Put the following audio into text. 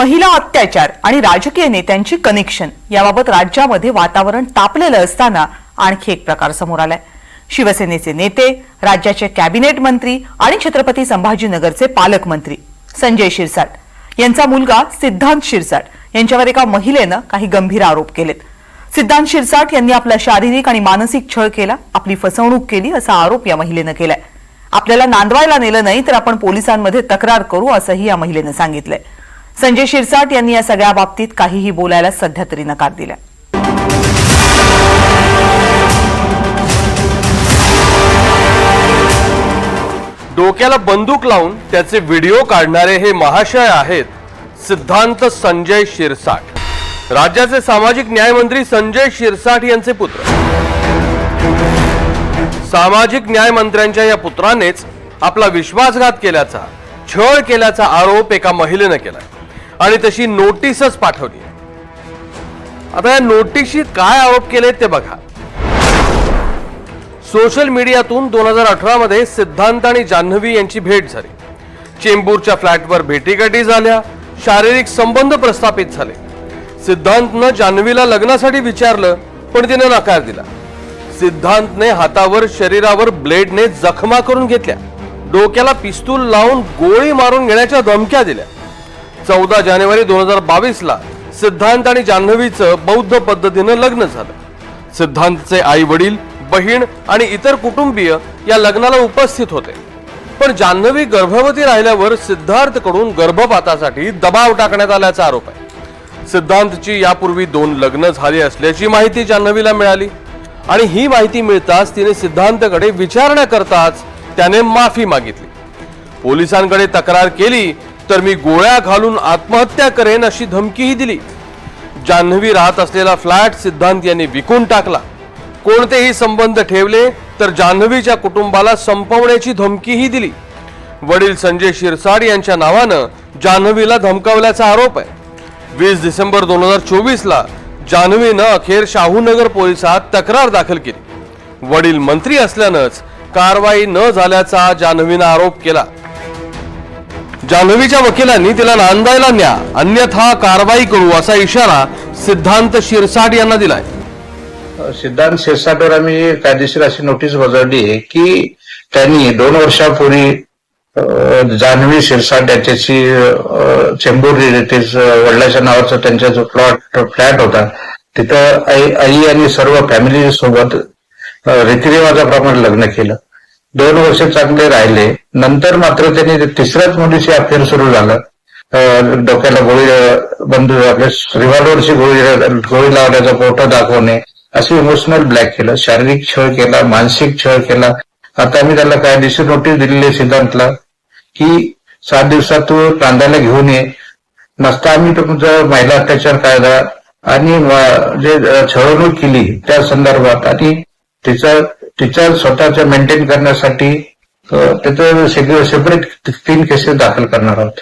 महिला अत्याचार आणि राजकीय नेत्यांची कनेक्शन याबाबत राज्यामध्ये वातावरण तापलेलं असताना आणखी एक प्रकार समोर आलाय. शिवसेनेचे नेते राज्याचे कॅबिनेट मंत्री आणि छत्रपती संभाजीनगरचे पालकमंत्री संजय शिरसाट यांचा मुलगा सिद्धांत शिरसाट यांच्यावर एका महिलेनं काही गंभीर आरोप केलेत. सिद्धांत शिरसाट यांनी आपला शारीरिक आणि मानसिक छळ केला आपली फसवणूक केली असा आरोप या महिलेनं केलाय. आपल्याला नांदवायला नेलं नाही तर आपण पोलिसांमध्ये तक्रार करू असंही या महिलेनं सांगितलंय. संजय शिरसाट यांनी या सगळ्या बाबतीत काहीही बोलायला सध्या तरी नकार दिला डोक्याला बंदूक लावून त्याचे व्हिडिओ काढणारे हे महाशय आहेत सिद्धांत संजय शिरसाट. राज्याचे सामाजिक न्यायमंत्री संजय शिरसाट यांचे पुत्र. सामाजिक न्याय मंत्र्यांच्या या पुत्रानेच आपला विश्वासघात केल्याचा छळ केल्याचा आरोप एका महिलेनं केला आणि तशी नोटीसच पाठवली. आता या नोटिशीत काय आरोप केले ते बघा. सोशल मीडियातून दोन हजार अठरामध्ये सिद्धांत आणि जान्हवी यांची भेट झाली. चेंबूरच्या फ्लॅटवर भेटीगाठी झाल्या. शारीरिक संबंध प्रस्थापित झाले. सिद्धांतनं जान्हवीला लग्नासाठी विचारलं पण तिने नकार दिला. सिद्धांतने हातावर शरीरावर ब्लेडने जखमा करून घेतल्या. डोक्याला पिस्तूल लावून गोळी मारून घेण्याच्या धमक्या दिल्या. चौदा जानेवारी दोन हजार बावीसला सिद्धांत आणि जान्हवीचं बौद्ध पद्धतीनं लग्न झालं. सिद्धांतचे आई वडील बहीण आणि इतर कुटुंबीय या लग्नाला उपस्थित होते. पण जान्हवी गर्भवती राहिल्यावर सिद्धार्थकडून गर्भपातासाठी दबाव टाकण्यात आल्याचा आरोप आहे. सिद्धांतची यापूर्वी दोन लग्न झाली असल्याची माहिती जान्हवीला मिळाली. आणि ही माहिती मिळताच तिने सिद्धांतकडे विचारण्याकरताच त्याने माफी मागितली. पोलिसांकडे तक्रार केली तर मी गोळ्या घालून आत्महत्या करेन अशी धमकीही दिली. जान्हवी राहत असलेला फ्लॅट सिद्धांत यांनी विकून टाकला. कोणतेही संबंध ठेवले तर जान्हवीच्या कुटुंबाला संपवण्याची धमकीही दिली. वडील संजय शिरसाड यांच्या नावानं जान्हवीला धमकावल्याचा आरोप आहे. वीस डिसेंबर दोन हजार चोवीसला जान्हवीनं अखेर शाहूनगर पोलिसात तक्रार दाखल केली. वडील मंत्री असल्यानंच कारवाई न झाल्याचा जान्हवीनं आरोप केला. जान्हवीच्या वकिलांनी तिला नांदायला न्या. अन्यथा कारवाई करू असा इशारा सिद्धांत शिरसाट यांना दिलाय. सिद्धांत शिरसाटवर आम्ही कायदेशीर अशी नोटीस बजावली आहे की त्यांनी दोन वर्षापूर्वी जान्हवी शिरसाट याच्याशी चेंबूर रिलेटिव्ह वडिलाच्या नावाचा त्यांचा जो प्लॉट फ्लॅट होता तिथं आई आई आणि सर्व फॅमिली सोबत रीतिरिवाजाप्रमाणे लग्न केलं. दोन वर्ष चांगले राहिले. नंतर मात्र त्यांनी तिसऱ्याच मुलीशी अफेअर सुरू झालं. डोक्याला गोळी अं, बंदूक आपल्या रिव्हॉल्वरची गोळी गोळी लावण्याचा फोटो दाखवणे असं इमोशनल ब्लॅक केलं. शारीरिक छळ केला मानसिक छळ केला. आता आम्ही त्याला काय दिवशी नोटीस दिलेली आहे सिद्धांतला की सात दिवसात तू कांद्याला घेऊन ये. नसता आम्ही तुमचा महिला अत्याचार कायदा आणि जे छळवणूक केली त्या संदर्भात आणि तिचा टीचर स्वतःच्या मेंटेन करण्यासाठी त्याचं सेपरेट तीन केसेस दाखल करणार आहोत.